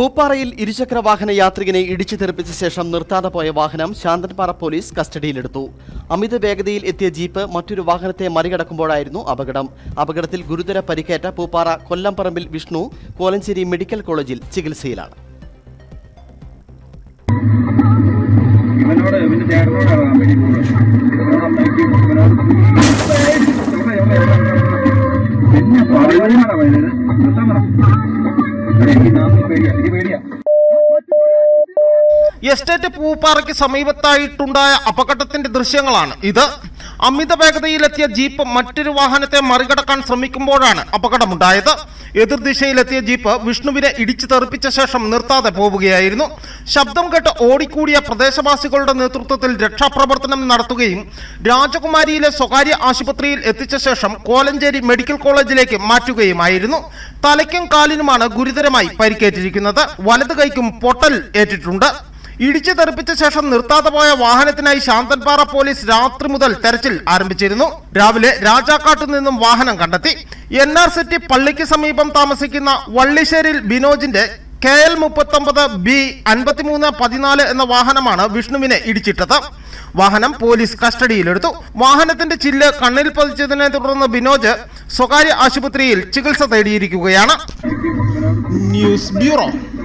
പൂപ്പാറയിൽ ഇരുചക്ര വാഹന യാത്രികനെ ഇടിച്ചു തെറിപ്പിച്ച ശേഷം നിർത്താതെ പോയ വാഹനം ശാന്തൻപാറ പോലീസ് കസ്റ്റഡിയിലെടുത്തു. അമിത വേഗതയിൽ എത്തിയ ജീപ്പ് മറ്റൊരു വാഹനത്തെ മറികടക്കുമ്പോഴായിരുന്നു അപകടം. അപകടത്തിൽ ഗുരുതര പരിക്കേറ്റ പൂപ്പാറ കൊല്ലംപറമ്പിൽ വിഷ്ണു കോലഞ്ചേരി മെഡിക്കൽ കോളേജിൽ ചികിത്സയിലാണ്? പിന്നെ പറയുന്നതിനാണോ പറയുന്നത് എസ്റ്റേറ്റ് പൂപ്പാറയ്ക്ക് സമീപത്തായിട്ടുണ്ടായ അപകടത്തിന്റെ ദൃശ്യങ്ങളാണ് ഇത്. അമിത വേഗതയിലെത്തിയ ജീപ്പ് മറ്റൊരു വാഹനത്തെ മറികടക്കാൻ ശ്രമിക്കുമ്പോഴാണ് അപകടമുണ്ടായത്. എതിർദിശയിലെത്തിയ ജീപ്പ് വിഷ്ണുവിനെ ഇടിച്ചു തെറിപ്പിച്ച ശേഷം നിർത്താതെ പോവുകയായിരുന്നു. ശബ്ദം കേട്ട് ഓടിക്കൂടിയ പ്രദേശവാസികളുടെ നേതൃത്വത്തിൽ രക്ഷാപ്രവർത്തനം നടത്തുകയും രാജകുമാരിയിലെ സ്വകാര്യ ആശുപത്രിയിൽ എത്തിച്ച ശേഷം കോലഞ്ചേരി മെഡിക്കൽ കോളേജിലേക്ക് മാറ്റുകയുമായിരുന്നു. തലയ്ക്കും കാലിനുമാണ് ഗുരുതരമായി പരിക്കേറ്റിരിക്കുന്നത്. വലത് കൈക്കും പൊട്ടൽ ഏറ്റിട്ടുണ്ട്. ഇടിച്ചു തെറിപ്പിച്ച ശേഷം നിർത്താതെ പോയ വാഹനത്തിനായി ശാന്തൻപാറ പോലീസ് രാത്രി മുതൽ തെരച്ചിൽ ആരംഭിച്ചിരുന്നു. രാവിലെ രാജാക്കാട്ടു നിന്നും വാഹനം കണ്ടെത്തി. എൻ ആർ സിറ്റി പള്ളിക്ക് സമീപം താമസിക്കുന്ന വള്ളിശ്ശേരിൽ ബിനോജിന്റെ കെ എൽ മുപ്പത്തൊമ്പത് ബി അൻപത്തിമൂന്ന് പതിനാല് എന്ന വാഹനമാണ് വിഷ്ണുവിനെ ഇടിച്ചിട്ടത്. വാഹനം പോലീസ് കസ്റ്റഡിയിലെടുത്തു. വാഹനത്തിന്റെ ചില്ല് കണ്ണിൽ പതിച്ചതിനെ തുടർന്ന് ബിനോജ് സ്വകാര്യ ആശുപത്രിയിൽ ചികിത്സ തേടിയിരിക്കുകയാണ്. News bureau.